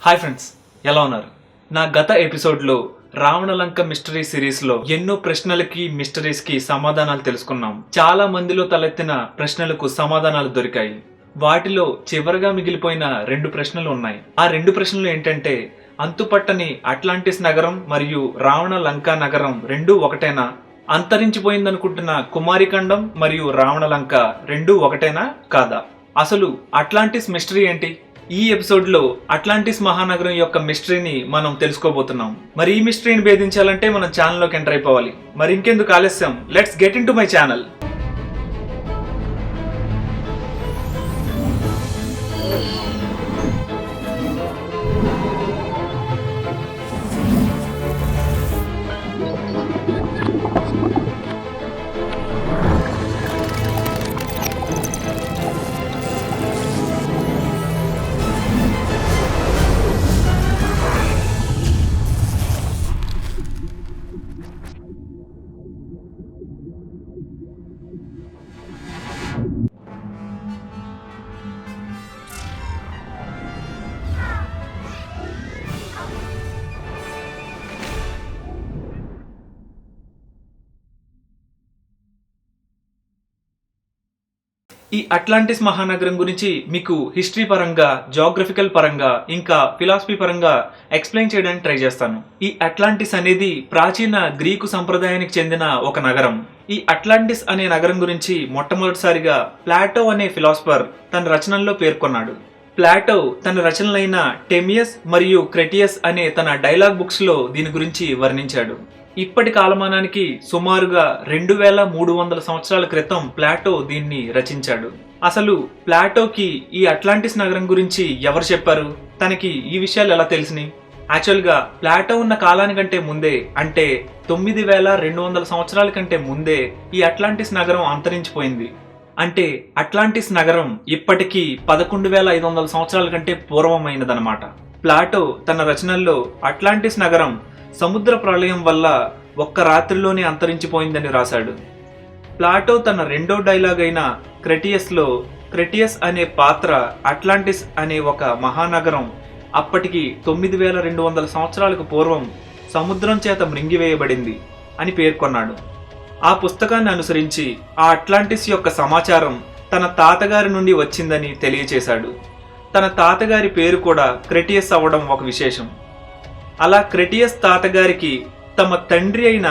Hi friends ఎలా ఉన్నారు? నా గత ఎపిసోడ్లో రావణలంక మిస్టరీ సిరీస్లో ఎన్నో ప్రశ్నలకి మిస్టరీస్కి సమాధానాలు తెలుసుకున్నాం. చాలా మందిలో తలెత్తిన ప్రశ్నలకు సమాధానాలు దొరికాయి. వాటిలో చివరిగా మిగిలిపోయిన రెండు ప్రశ్నలు ఉన్నాయి. ఆ రెండు ప్రశ్నలు ఏంటంటే అంతుపట్టని అట్లాంటిస్ నగరం మరియు రావణ లంక నగరం రెండు ఒకటేనా? అంతరించిపోయిందనుకుంటున్న కుమారిఖండం మరియు రావణలంక రెండు ఒకటేనా కాదా? అసలు అట్లాంటిస్ మిస్టరీ ఏంటి? ఈ ఎపిసోడ్లో అట్లాంటిస్ మహానగరం యొక్క మిస్టరీని మనం తెలుసుకోబోతున్నాం. మరి ఈ మిస్టరీని భేదించాలంటే మనం ఛానల్లోకి ఎంటర్ అయిపోవాలి. మరి ఇంకెందుకు ఆలస్యం? Let's get into my channel ఈ అట్లాంటిస్ మహానగరం గురించి మీకు హిస్టరీ పరంగా జోగ్రఫికల్ పరంగా ఇంకా ఫిలాసఫీ పరంగా ఎక్స్ప్లెయిన్ చేయడానికి ట్రై చేస్తాను. ఈ అట్లాంటిస్ అనేది ప్రాచీన గ్రీకు సంప్రదాయానికి చెందిన ఒక నగరం. ఈ అట్లాంటిస్ అనే నగరం గురించి మొట్టమొదటిసారిగా ప్లాటో అనే ఫిలాసఫర్ తన రచనల్లో పేర్కొన్నాడు. ప్లాటో తన రచనలైన టెమియస్ మరియు క్రెటియస్ అనే తన డైలాగ్ బుక్స్లో దీని గురించి వర్ణించాడు. ఇప్పటి కాలమానానికి సుమారుగా రెండు వేల మూడు వందల సంవత్సరాల క్రితం ప్లాటో దీన్ని రచించాడు. అసలు ప్లాటోకి ఈ అట్లాంటిస్ నగరం గురించి ఎవరు చెప్పారు? తనకి ఈ విషయాలు ఎలా తెలిసినాయి? యాక్చువల్గా ప్లాటో ఉన్న కాలానికంటే ముందే అంటే తొమ్మిది వేల రెండు వందల సంవత్సరాల కంటే ముందే ఈ అట్లాంటిస్ నగరం అంతరించిపోయింది. అంటే అట్లాంటిస్ నగరం ఇప్పటికీ పదకొండు వేల ఐదు వందల సంవత్సరాల కంటే పూర్వమైనదనమాట ప్లాటో తన రచనల్లో అట్లాంటిస్ నగరం సముద్ర ప్రళయం వల్ల ఒక్క రాత్రిలోనే అంతరించిపోయిందని రాశాడు. ప్లాటో తన రెండో డైలాగ్ అయిన క్రెటియస్లో క్రెటియస్ అనే పాత్ర అట్లాంటిస్ అనే ఒక మహానగరం అప్పటికి తొమ్మిది వేల రెండు వందల సంవత్సరాలకు పూర్వం సముద్రం చేత మృంగివేయబడింది అని పేర్కొన్నాడు ఆ పుస్తకాన్ని అనుసరించి ఆ అట్లాంటిస్ యొక్క సమాచారం తన తాతగారి నుండి వచ్చిందని తెలియచేశాడు. తన తాతగారి పేరు కూడా క్రెటియస్ అవ్వడం ఒక విశేషం. అలా క్రెటియస్ తాతగారికి తమ తండ్రి అయిన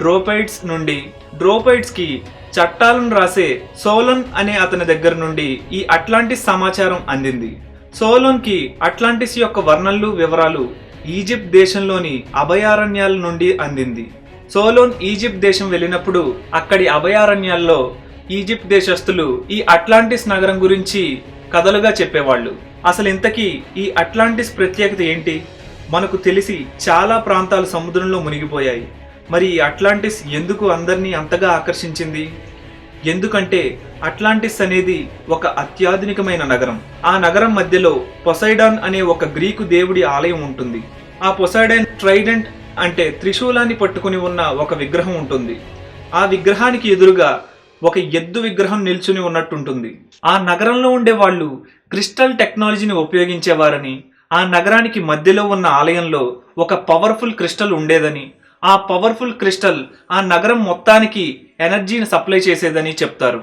డ్రోపైడ్స్ నుండి డ్రోపైడ్స్కి చట్టాలను రాసే సోలన్ అనే అతని దగ్గర నుండి ఈ అట్లాంటిస్ సమాచారం అందింది. సోలోన్కి అట్లాంటిస్ యొక్క వర్ణనలు వివరాలు ఈజిప్ట్ దేశంలోని అభయారణ్యాల నుండి అందింది. సోలోన్ ఈజిప్ట్ దేశం వెళ్ళినప్పుడు అక్కడి అభయారణ్యాల్లో ఈజిప్ట్ దేశస్థులు ఈ అట్లాంటిస్ నగరం గురించి కథలుగా చెప్పేవాళ్ళు. అసలు ఇంతకీ ఈ అట్లాంటిస్ ప్రత్యేకత ఏంటి? మనకు తెలిసి చాలా ప్రాంతాలు సముద్రంలో మునిగిపోయాయి. మరి ఈ అట్లాంటిస్ ఎందుకు అందరినీ అంతగా ఆకర్షించింది? ఎందుకంటే అట్లాంటిస్ అనేది ఒక అత్యాధునికమైన నగరం. ఆ నగరం మధ్యలో పొసైడాన్ అనే ఒక గ్రీకు దేవుడి ఆలయం ఉంటుంది. ఆ పొసైడాన్ ట్రైడెంట్ అంటే త్రిశూలాన్ని పట్టుకుని ఉన్న ఒక విగ్రహం ఉంటుంది. ఆ విగ్రహానికి ఎదురుగా ఒక ఎద్దు విగ్రహం నిల్చుని ఉన్నట్టుంటుంది. ఆ నగరంలో ఉండే వాళ్ళు క్రిస్టల్ టెక్నాలజీని ఉపయోగించేవారని ఆ నగరానికి మధ్యలో ఉన్న ఆలయంలో ఒక పవర్ఫుల్ క్రిస్టల్ ఉండేదని ఆ పవర్ఫుల్ క్రిస్టల్ ఆ నగరం మొత్తానికి ఎనర్జీని సప్లై చేసేదని చెప్తారు.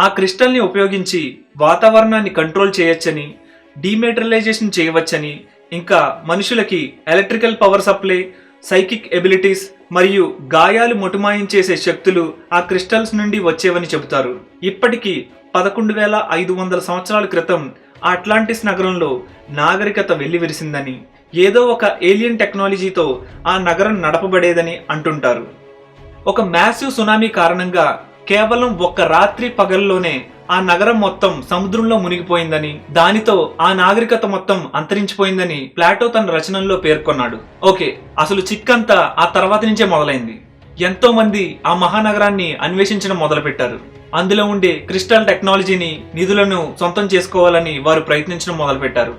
ఆ క్రిస్టల్ని ఉపయోగించి వాతావరణాన్ని కంట్రోల్ చేయొచ్చని డీమెటరలైజేషన్ చేయవచ్చని ఇంకా మనుషులకి electrical power supply psychic abilities మరియు గాయాలు మొటుమాయించేసే శక్తులు ఆ క్రిస్టల్స్ నుండి వచ్చేవని చెబుతారు. ఇప్పటికీ పదకొండు వేల ఐదు వందల సంవత్సరాల క్రితం అట్లాంటిస్ నగరంలో నాగరికత వెల్లివిరిసిందని ఏదో ఒక ఏలియన్ టెక్నాలజీతో ఆ నగరం నడపబడేదని అంటుంటారు. ఒక మ్యాసివ్ సునామీ కారణంగా కేవలం ఒక్క రాత్రి పగల్లోనే ఆ నగరం మొత్తం సముద్రంలో మునిగిపోయిందని దానితో ఆ నాగరికత మొత్తం అంతరించిపోయిందని ప్లాటో తన రచనల్లో పేర్కొన్నాడు. ఓకే అసలు చిక్కంతా ఆ తర్వాత నుంచే మొదలైంది. ఎంతో మంది ఆ మహానగరాన్ని అన్వేషించడం మొదలుపెట్టారు. అందులో ఉండే క్రిస్టల్ టెక్నాలజీని నిధులను సొంతం చేసుకోవాలని వారు ప్రయత్నించడం మొదలుపెట్టారు.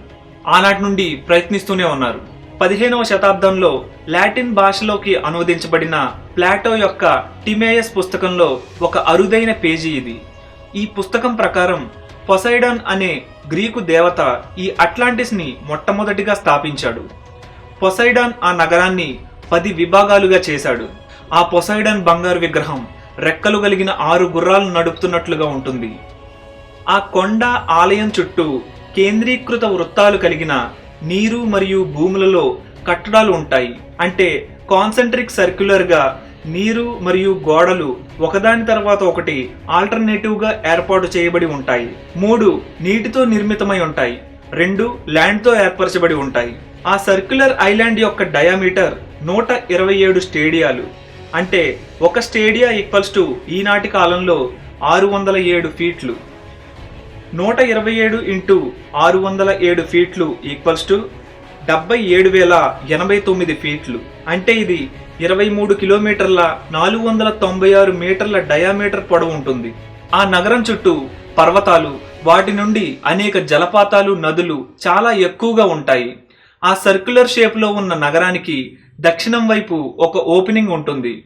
ఆనాటి నుండి ప్రయత్నిస్తూనే ఉన్నారు. పదిహేనవ శతాబ్దంలో లాటిన్ భాషలోకి అనువదించబడిన ప్లాటో యొక్క టిమేయస్ పుస్తకంలో ఒక అరుదైన పేజీ ఇది. ఈ పుస్తకం ప్రకారం పొసైడన్ అనే గ్రీకు దేవత ఈ అట్లాంటిస్ని మొట్టమొదటిగా స్థాపించాడు. పొసైడన్ ఆ నగరాన్ని పది విభాగాలుగా చేశాడు. ఆ పొసైడన్ బంగారు విగ్రహం రెక్కలు కలిగిన ఆరు గుర్రాలు నడుపుతున్నట్లుగా ఉంటుంది. ఆ కొండ ఆలయం చుట్టూ కేంద్రీకృత వృత్తాలు కలిగిన నీరు మరియు భూములలో కట్టడాలు ఉంటాయి. అంటే కాన్సెంట్రిక్ సర్క్యులర్గా నీరు మరియు గోడలు ఒకదాని తర్వాత ఒకటి ఆల్టర్నేటివ్గా ఏర్పాటు చేయబడి ఉంటాయి. మూడు నీటితో నిర్మితమై ఉంటాయి. రెండు ల్యాండ్తో ఏర్పరచబడి ఉంటాయి. ఆ సర్క్యులర్ ఐలాండ్ యొక్క డయామీటర్ నూట ఇరవై ఏడు స్టేడియాలు. అంటే ఒక స్టేడియా ఈక్వల్స్ టు ఈనాటి కాలంలో ఆరు వందల ఏడు ఫీట్లు. నూట ఇరవై ఏడు ఇంటూ ఆరు వందల ఏడు ఫీట్లు ఈక్వల్స్ టు డెబ్బై ఏడు వేల ఎనభై తొమ్మిది ఫీట్లు. అంటే ఇది ఇరవై మూడు కిలోమీటర్ల నాలుగు వందల తొంభై ఆరు మీటర్ల డయామీటర్ పొడవు ఉంటుంది. ఆ నగరం చుట్టూ పర్వతాలు వాటి నుండి అనేక జలపాతాలు నదులు చాలా ఎక్కువగా ఉంటాయి. ఆ సర్క్యులర్ షేప్లో ఉన్న నగరానికి దక్షిణం వైపు ఒక ఓపెనింగ్ ఉంటుంది.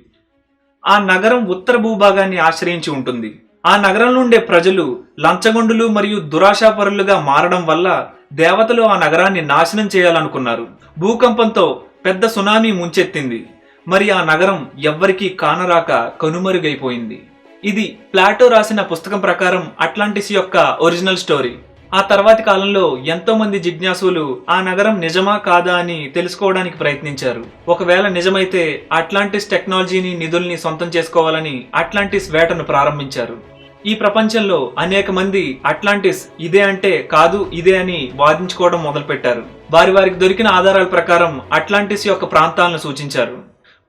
ఆ నగరం ఉత్తర భూభాగాన్ని ఆశ్రయించి ఉంటుంది. ఆ నగరంలో ఉండే ప్రజలు లంచగొండులు మరియు దురాశాపరులుగా మారడం వల్ల దేవతలు ఆ నగరాన్ని నాశనం చేయాలనుకున్నారు. భూకంపంతో పెద్ద సునామీ ముంచెత్తింది. మరి ఆ నగరం ఎవ్వరికీ కానరాక కనుమరుగైపోయింది. ఇది ప్లాటో రాసిన పుస్తకం ప్రకారం అట్లాంటిస్ యొక్క ఒరిజినల్ స్టోరీ. ఆ తర్వాతి కాలంలో ఎంతో మంది జిజ్ఞాసులు ఆ నగరం నిజమా కాదా అని తెలుసుకోవడానికి ప్రయత్నించారు. ఒకవేళ నిజమైతే అట్లాంటిస్ టెక్నాలజీని నిధుల్ని సొంతం చేసుకోవాలని అట్లాంటిస్ వేటను ప్రారంభించారు. ఈ ప్రపంచంలో అనేక మంది అట్లాంటిస్ ఇదే అంటే కాదు ఇదే అని వాదించుకోవడం మొదలుపెట్టారు. వారి వారికి దొరికిన ఆధారాల ప్రకారం అట్లాంటిస్ యొక్క ప్రాంతాలను సూచించారు.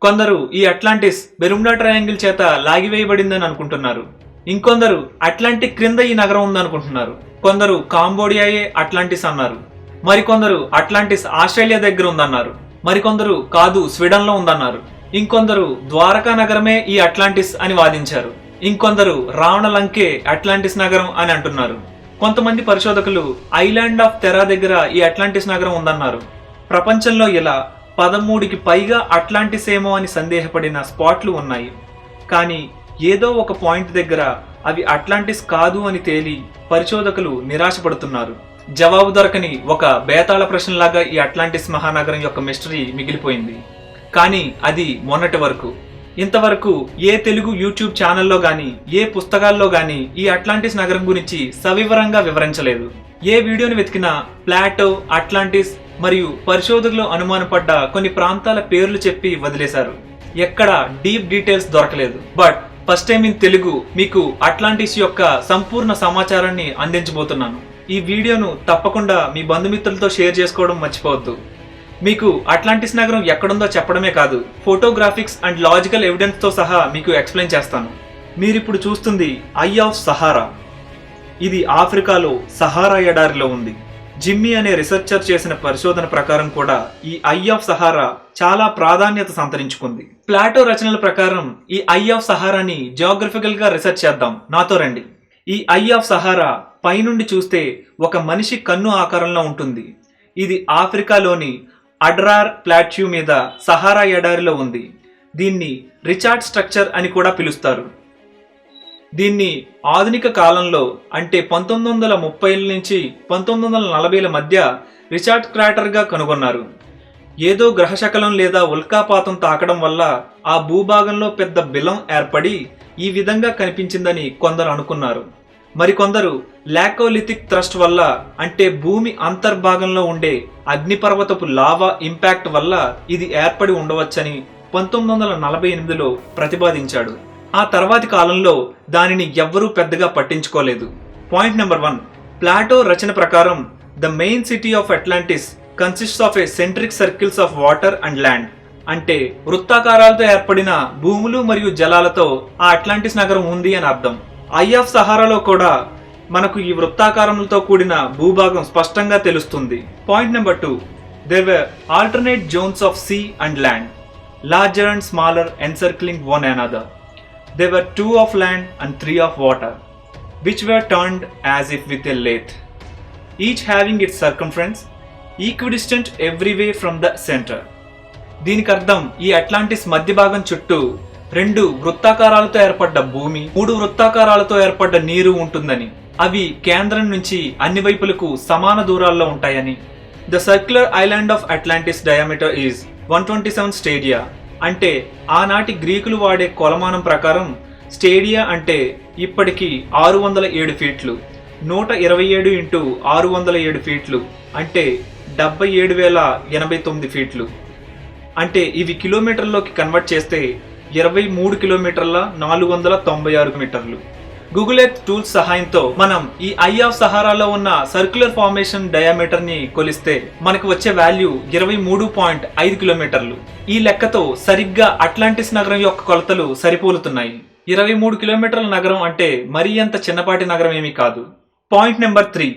కొందరు ఈ అట్లాంటిస్ బెరుమ్డా ట్రయాంగిల్ చేత లాగివేయబడిందని అనుకుంటున్నారు. ఇంకొందరు అట్లాంటిక్ క్రింద ఈ నగరం ఉందనుకుంటున్నారు. కొందరు కాంబోడియాయే అట్లాంటిస్ అన్నారు. మరికొందరు అట్లాంటిస్ ఆస్ట్రేలియా దగ్గర ఉందన్నారు. మరికొందరు కాదు స్వీడన్లో ఉందన్నారు. ఇంకొందరు ద్వారకా నగరమే ఈ అట్లాంటిస్ అని వాదించారు. ఇంకొందరు రావణ లంకే అట్లాంటిస్ నగరం అని అంటున్నారు. కొంతమంది పరిశోధకులు ఐలాండ్ ఆఫ్ తెరా దగ్గర ఈ అట్లాంటిస్ నగరం ఉందన్నారు. ప్రపంచంలో ఇలా పదమూడుకి పైగా అట్లాంటిస్ ఏమో అని సందేహపడిన స్పాట్లు ఉన్నాయి. కానీ ఏదో ఒక పాయింట్ దగ్గర అవి అట్లాంటిస్ కాదు అని తేలి పరిశోధకులు నిరాశపడుతున్నారు. జవాబు దొరకని ఒక బేతాళ ప్రశ్నలాగా ఈ అట్లాంటిస్ మహానగరం యొక్క మిస్టరీ మిగిలిపోయింది. కానీ అది మొన్నటి వరకు. ఇంతవరకు ఏ తెలుగు యూట్యూబ్ ఛానల్లో గాని ఏ పుస్తకాల్లో గాని ఈ అట్లాంటిస్ నగరం గురించి సవివరంగా వివరించలేదు. ఏ వీడియోని వెతికినా ప్లాటో అట్లాంటిస్ మరియు పరిశోధకులు అనుమానపడ్డ కొన్ని ప్రాంతాల పేర్లు చెప్పి వదిలేశారు. ఎక్కడ డీప్ డీటెయిల్స్ దొరకలేదు. But first time in Telugu మీకు అట్లాంటిస్ యొక్క సంపూర్ణ సమాచారాన్ని అందించబోతున్నాను. ఈ వీడియోను తప్పకుండా మీ బంధుమిత్రులతో షేర్ చేసుకోవడం మర్చిపోవద్దు. మీకు అట్లాంటిస్ నగరం ఎక్కడుందో చెప్పడమే కాదు ఫోటోగ్రాఫిక్స్ అండ్ లాజికల్ ఎవిడెన్స్తో సహా మీకు ఎక్స్ప్లెయిన్ చేస్తాను. మీరిప్పుడు చూస్తుంది ఐ ఆఫ్ సహారా ఇది ఆఫ్రికాలో సహారా ఎడారిలో ఉంది. జిమ్మీ అనే రీసెర్చర్ చేసిన పరిశోధన ప్రకారం కూడా ఈ ఐ ఆఫ్ సహారా చాలా ప్రాధాన్యత సంతరించుకుంది. ప్లాటో రచనల ప్రకారం ఈ ఐ ఆఫ్ సహారాని జియోగ్రఫికల్గా రీసెర్చ్ చేద్దాం. నాతో రండి. ఈ ఐ ఆఫ్ సహారా పైనుండి చూస్తే ఒక మనిషి కన్ను ఆకారంలో ఉంటుంది. ఇది ఆఫ్రికాలోని అడ్రార్ ప్లాట్యూ మీద సహారా ఎడారిలో ఉంది. దీన్ని రిచార్డ్ స్ట్రక్చర్ అని కూడా పిలుస్తారు. దీన్ని ఆధునిక కాలంలో అంటే పంతొమ్మిది వందల ముప్పైల నుంచి పంతొమ్మిది వందల నలభైల మధ్య రిచార్డ్ క్రాటర్గా కనుగొన్నారు. ఏదో గ్రహశకలం లేదా ఉల్కాపాతం తాకడం వల్ల ఆ భూభాగంలో పెద్ద బిలం ఏర్పడి ఈ విధంగా కనిపించిందని కొందరు అనుకున్నారు. మరికొందరు లాకోలిథిక్ థ్రస్ట్ వల్ల అంటే భూమి అంతర్భాగంలో ఉండే అగ్నిపర్వతపు లావా ఇంపాక్ట్ వల్ల ఇది ఏర్పడి ఉండవచ్చని పంతొమ్మిది వందల నలభై ఎనిమిదిలో ప్రతిపాదించాడు. ఆ తర్వాతి కాలంలో దానిని ఎవ్వరూ పెద్దగా పట్టించుకోలేదు. పాయింట్ నెంబర్ వన్ ప్లాటో రచన ప్రకారం the main city of Atlantis consist of a centric circles of water and land అంటే వృత్తాకారాలతో ఏర్పడిన భూములు మరియు జలాలతో ఆ అట్లాంటిస్ నగరం ఉంది అని అర్థం. ఐ ఆఫ్ సహారాలో కూడా మనకు ఈ వృత్తాకారములతో కూడిన భూభాగం స్పష్టంగా తెలుస్తుంది. Point number two there were alternate zones of sea and land larger and smaller encircling one another There were two of land and three of water, which were turned as if with a lathe, each having its circumference equidistant every way from the centre దీనికి అర్థం ఈ Atlantis మధ్య భాగం చుట్టూ రెండు వృత్తాకారాలతో ఏర్పడ్డ భూమి మూడు వృత్తాకారాలతో ఏర్పడ్డ నీరు ఉంటుందని అవి కేంద్రం నుంచి అన్ని వైపులకు సమాన దూరాల్లో ఉంటాయని the circular island of Atlantis diameter is one twenty seven stadia అంటే ఆనాటి గ్రీకులు వాడే కొలమానం ప్రకారం స్టేడియా అంటే ఇప్పటికి ఆరు వందల ఏడు ఫీట్లు నూట ఇరవై ఏడు ఇంటూ ఆరు వందల ఏడు ఫీట్లు అంటే డెబ్బై ఏడు వేల ఎనభై తొమ్మిది ఫీట్లు. అంటే ఇవి కిలోమీటర్లోకి కన్వర్ట్ చేస్తే ఇరవై మూడు కిలోమీటర్ల నాలుగు వందల తొంభై ఆరు మీటర్లు. గూగుల్ ఎర్త్ టూల్స్ సహాయంతో మనం ఈ ఐ ఆఫ్ సహారాలో ఉన్న సర్క్యులర్ ఫార్మేషన్ డయామీటర్ని కొలిస్తే మనకు వచ్చే వాల్యూ ఇరవై మూడు పాయింట్ ఐదు కిలోమీటర్లు. ఈ లెక్కతో సరిగ్గా అట్లాంటిస్ నగరం యొక్క కొలతలు సరిపోలుతున్నాయి. ఇరవై మూడు కిలోమీటర్ల నగరం అంటే మరీ అంత చిన్నపాటి నగరం ఏమీ కాదు. Point number three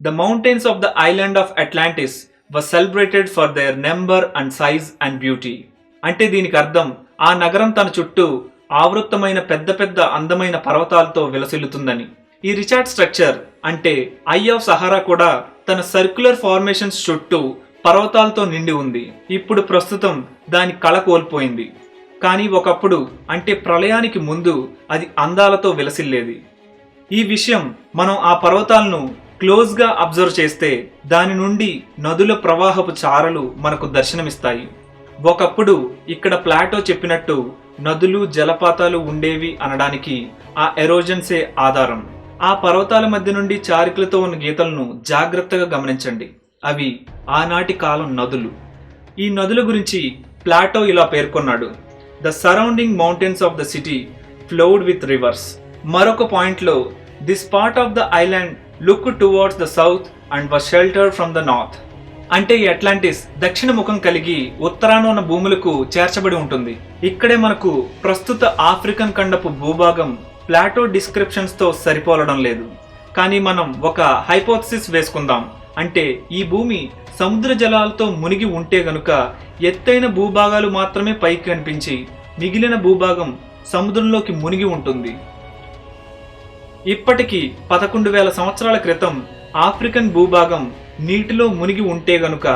the mountains of the island of Atlantis was celebrated for their number and size and beauty అంటే దీనికి అర్థం ఆ నగరం తన చుట్టూ ఆవృత్తమైన పెద్ద పెద్ద అందమైన పర్వతాలతో విలసిల్లుతుందని. ఈ రిచార్డ్ స్ట్రక్చర్ అంటే ఐ ఆఫ్ సహారా కూడా తన సర్క్యులర్ ఫార్మేషన్స్ చుట్టూ పర్వతాలతో నిండి ఉంది. ఇప్పుడు ప్రస్తుతం దాని కళ కోల్పోయింది. కానీ ఒకప్పుడు అంటే ప్రళయానికి ముందు అది అందాలతో విలసిల్లేది. ఈ విషయం మనం ఆ పర్వతాలను క్లోజ్గా అబ్జర్వ్ చేస్తే దాని నుండి నదుల ప్రవాహపు చారలు మనకు దర్శనమిస్తాయి. ఒకప్పుడు ఇక్కడ ప్లాటో చెప్పినట్టు నదులు జలపాతాలు ఉండేవి అనడానికి ఆ ఎరోజన్సే ఆధారం. ఆ పర్వతాల మధ్య నుండి చారికలతో ఉన్న గీతలను జాగ్రత్తగా గమనించండి. అవి ఆనాటి కాలం నదులు. ఈ నదుల గురించి ప్లాటో ఇలా పేర్కొన్నాడు. The surrounding mountains of the city flowed with rivers. మరొక పాయింట్లో this part of the island look towards the south and was shelter from the north. అంటే ఈ అట్లాంటిస్ దక్షిణ ముఖం కలిగి ఉత్తరాన ఉన్న భూములకు చేర్చబడి ఉంటుంది. ఇక్కడే మనకు ప్రస్తుత ఆఫ్రికన్ ఖండపు భూభాగం ప్లాటో డిస్క్రిప్షన్స్తో సరిపోలడం లేదు. కానీ మనం ఒక హైపోథసిస్ వేసుకుందాం. అంటే ఈ భూమి సముద్ర జలాలతో మునిగి ఉంటే గనుక ఎత్తైన భూభాగాలు మాత్రమే పైకి కనిపించి మిగిలిన భూభాగం సముద్రంలోకి మునిగి ఉంటుంది. ఇప్పటికీ పదకొండు వేల సంవత్సరాల క్రితం ఆఫ్రికన్ భూభాగం నీటిలో మునిగి ఉంటే గనుక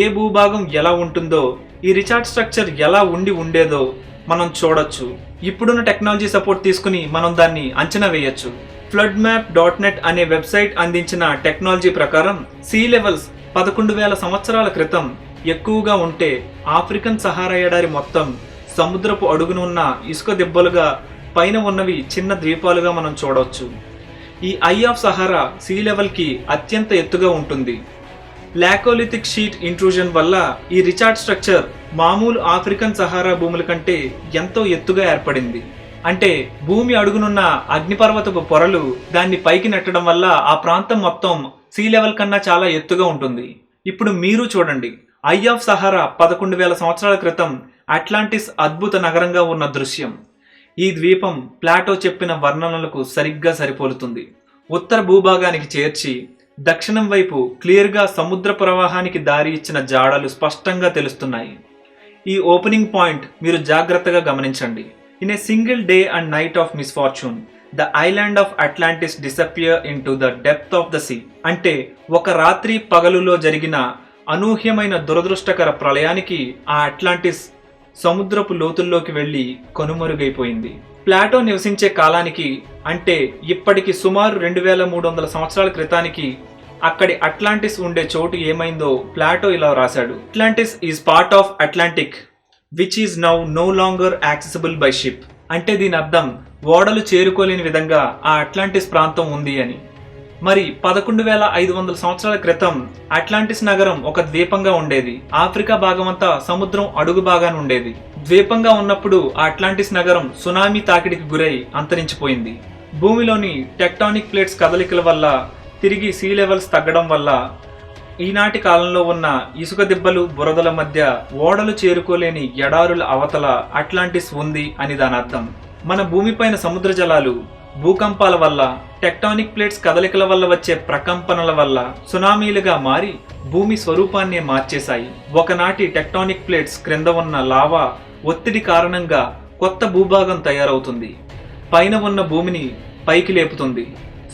ఏ భూభాగం ఎలా ఉంటుందో ఈ రిచార్డ్ స్ట్రక్చర్ ఎలా ఉండి ఉండేదో మనం చూడొచ్చు. ఇప్పుడున్న టెక్నాలజీ సపోర్ట్ తీసుకుని మనం దాన్ని అంచనా వేయొచ్చు. ఫ్లడ్ మ్యాప్ డాట్ నెట్ అనే వెబ్సైట్ అందించిన టెక్నాలజీ ప్రకారం సీ లెవెల్స్ పదకొండు వేల సంవత్సరాల క్రితం ఎక్కువగా ఉంటే ఆఫ్రికన్ సహారా ఎడారి మొత్తం సముద్రపు అడుగున ఉన్న ఇసుక దెబ్బలుగా పైన ఉన్నవి చిన్న ద్వీపాలుగా మనం చూడవచ్చు ఈ ఐ ఆఫ్ సహారా సీ లెవెల్కి అత్యంత ఎత్తుగా ఉంటుంది. లాకోలిథిక్ షీట్ ఇంట్రూజన్ వల్ల ఈ రిచార్డ్ స్ట్రక్చర్ మామూలు ఆఫ్రికన్ సహారా భూముల కంటే ఎంతో ఎత్తుగా ఏర్పడింది. అంటే భూమి అడుగునున్న అగ్నిపర్వతపు పొరలు దాన్ని పైకి నెట్టడం వల్ల ఆ ప్రాంతం మొత్తం సీ లెవెల్ కన్నా చాలా ఎత్తుగా ఉంటుంది. ఇప్పుడు మీరు చూడండి. ఐ ఆఫ్ సహారా పదకొండు వేల సంవత్సరాల క్రితం అట్లాంటిస్ అద్భుత నగరంగా ఉన్న దృశ్యం. ఈ ద్వీపం ప్లాటో చెప్పిన వర్ణనలకు సరిగ్గా సరిపోలుతుంది. ఉత్తర భూభాగానికి చేర్చి దక్షిణం వైపు క్లియర్గా సముద్ర ప్రవాహానికి దారి ఇచ్చిన జాడలు స్పష్టంగా తెలుస్తున్నాయి. ఈ ఓపెనింగ్ పాయింట్ మీరు జాగ్రత్తగా గమనించండి. In a single day and night of misfortune the island of Atlantis disappear into the depth of the sea అంటే ఒక రాత్రి పగలులో జరిగిన అనూహ్యమైన దురదృష్టకర ప్రళయానికి ఆ అట్లాంటిస్ సముద్రపు లోతుల్లోకి వెళ్ళి కనుమరుగైపోయింది. ప్లాటో నివసించే కాలానికి అంటే ఇప్పటికి సుమారు రెండు వేల మూడు వందల సంవత్సరాల క్రితానికి అక్కడి అట్లాంటిస్ ఉండే చోటు ఏమైందో ప్లాటో ఇలా రాశాడు. Atlantis is part of Atlantic which is now no longer accessible by ship. అంటే దీని అర్థం ఓడలు చేరుకోలేని విధంగా ఆ అట్లాంటిస్ ప్రాంతం ఉంది అని. మరి పదకొండు వేల ఐదు వందల సంవత్సరాల క్రితం అట్లాంటిస్ నగరం ఒక ద్వీపంగా ఉండేది. ఆఫ్రికా భాగమంతా సముద్రం అడుగు భాగాన ఉండేది. ద్వీపంగా ఉన్నప్పుడు ఆ అట్లాంటిస్ నగరం సునామీ తాకిడికి గురై అంతరించిపోయింది. భూమిలోని టెక్టానిక్ ప్లేట్స్ కదలికల వల్ల తిరిగి సీ లెవెల్స్ తగ్గడం వల్ల ఈనాటి కాలంలో ఉన్న ఇసుక దిబ్బలు బురదల మధ్య ఓడలు చేరుకోలేని ఎడారుల అవతల అట్లాంటిస్ ఉంది అని దాని అర్థం మన భూమిపైన సముద్ర జలాలు భూకంపాల వల్ల టెక్టానిక్ ప్లేట్స్ కదలికల వల్ల వచ్చే ప్రకంపనల వల్ల సునామీలుగా మారి భూమి స్వరూపాన్నే మార్చేశాయి. ఒకనాటి టెక్టానిక్ ప్లేట్స్ క్రింద ఉన్న లావా ఒత్తిడి కారణంగా కొత్త భూభాగం తయారవుతుంది. పైన ఉన్న భూమిని పైకి లేపుతుంది.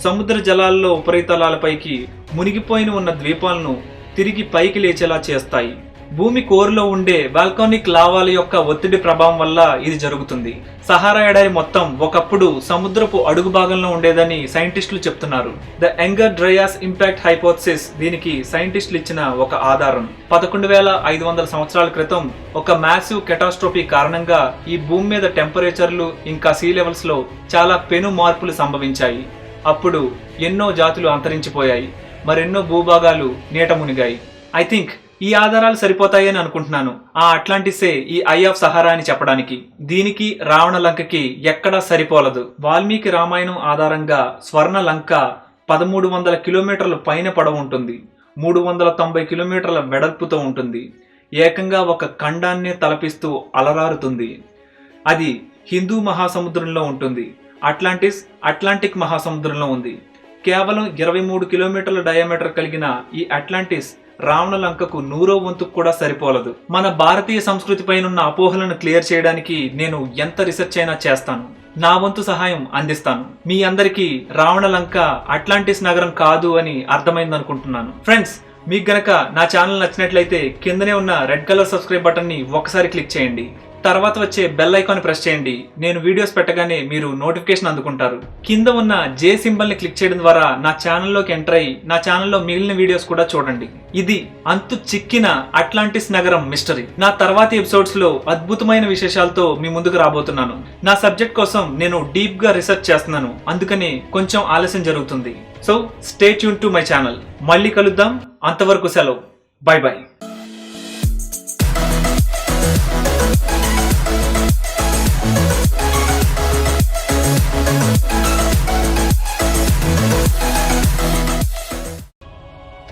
సముద్ర జలాల్లో ఉపరితలాలపైకి మునిగిపోయిన ఉన్న ద్వీపాలను తిరిగి పైకి లేచేలా చేస్తాయి. భూమి కోరులో ఉండే వాల్కానిక్ లావాల యొక్క ఒత్తిడి ప్రభావం వల్ల ఇది జరుగుతుంది. సహారా ఎడారి మొత్తం ఒకప్పుడు సముద్రపు అడుగు భాగంలో ఉండేదని సైంటిస్టులు చెప్తున్నారు. The Younger Dryas impact hypothesis దీనికి సైంటిస్టులు ఇచ్చిన ఒక ఆధారం. పదకొండు వేల ఐదు వందల సంవత్సరాల క్రితం ఒక మ్యాసివ్ కెటాస్ట్రోఫీ కారణంగా ఈ భూమి మీద టెంపరేచర్లు ఇంకా సీ లెవెల్స్లో చాలా పెను మార్పులు సంభవించాయి. అప్పుడు ఎన్నో జాతులు అంతరించిపోయాయి. మరెన్నో భూభాగాలు నీట మునిగాయి. ఐ థింక్ ఈ ఆధారాలు సరిపోతాయని అనుకుంటున్నాను. ఆ అట్లాంటిసే ఈ ఐ ఆఫ్ సహారా అని చెప్పడానికి. దీనికి రావణ లంకకి ఎక్కడా సరిపోలదు. వాల్మీకి రామాయణం ఆధారంగా స్వర్ణ లంక పదమూడు వందల కిలోమీటర్ల పైన పడవ ఉంటుంది. మూడు వందల తొంభై కిలోమీటర్ల వెడల్పుతో ఉంటుంది. ఏకంగా ఒక ఖండాన్నే తలపిస్తూ అలరారుతుంది. అది హిందూ మహాసముద్రంలో ఉంటుంది. అట్లాంటిస్ అట్లాంటిక్ మహాసముద్రంలో ఉంది. కేవలం ఇరవై మూడు కిలోమీటర్ల డయామీటర్ కలిగిన ఈ అట్లాంటిస్ రావణ లంకకు నూరో వంతుకు కూడా సరిపోలదు. మన భారతీయ సంస్కృతి పైనున్న అపోహలను క్లియర్ చేయడానికి నేను ఎంత రీసెర్చ్ అయినా చేస్తాను. నా వంతు సహాయం అందిస్తాను. మీ అందరికీ రావణ లంక అట్లాంటిస్ నగరం కాదు అని అర్థమైంది అనుకుంటున్నాను ఫ్రెండ్స్ మీకు గనక నా ఛానల్ నచ్చినట్లయితే కిందనే ఉన్న రెడ్ కలర్ సబ్స్క్రైబ్ బటన్ని ఒకసారి క్లిక్ చేయండి. తర్వాత వచ్చే బెల్ ఐకాన్ ప్రెస్ చేయండి. నేను వీడియోస్ పెట్టగానే మీరు నోటిఫికేషన్ అందుకుంటారు. కింద ఉన్న జే సింబల్ని క్లిక్ చేయడం ద్వారా నా ఛానల్లోకి ఎంటర్ అయ్యి నా ఛానల్లో మిగిలిన వీడియోస్ కూడా చూడండి. ఇది అంతు చిక్కిన అట్లాంటిస్ నగరం మిస్టరీ నా తర్వాతి ఎపిసోడ్స్లో అద్భుతమైన విశేషాలతో మీ ముందుకు రాబోతున్నాను. నా సబ్జెక్ట్ కోసం నేను డీప్గా రీసెర్చ్ చేస్తున్నాను. అందుకని కొంచెం ఆలస్యం జరుగుతుంది. So stay tune to my channel మళ్ళీ కలుద్దాం. అంతవరకు సెలవు. Bye bye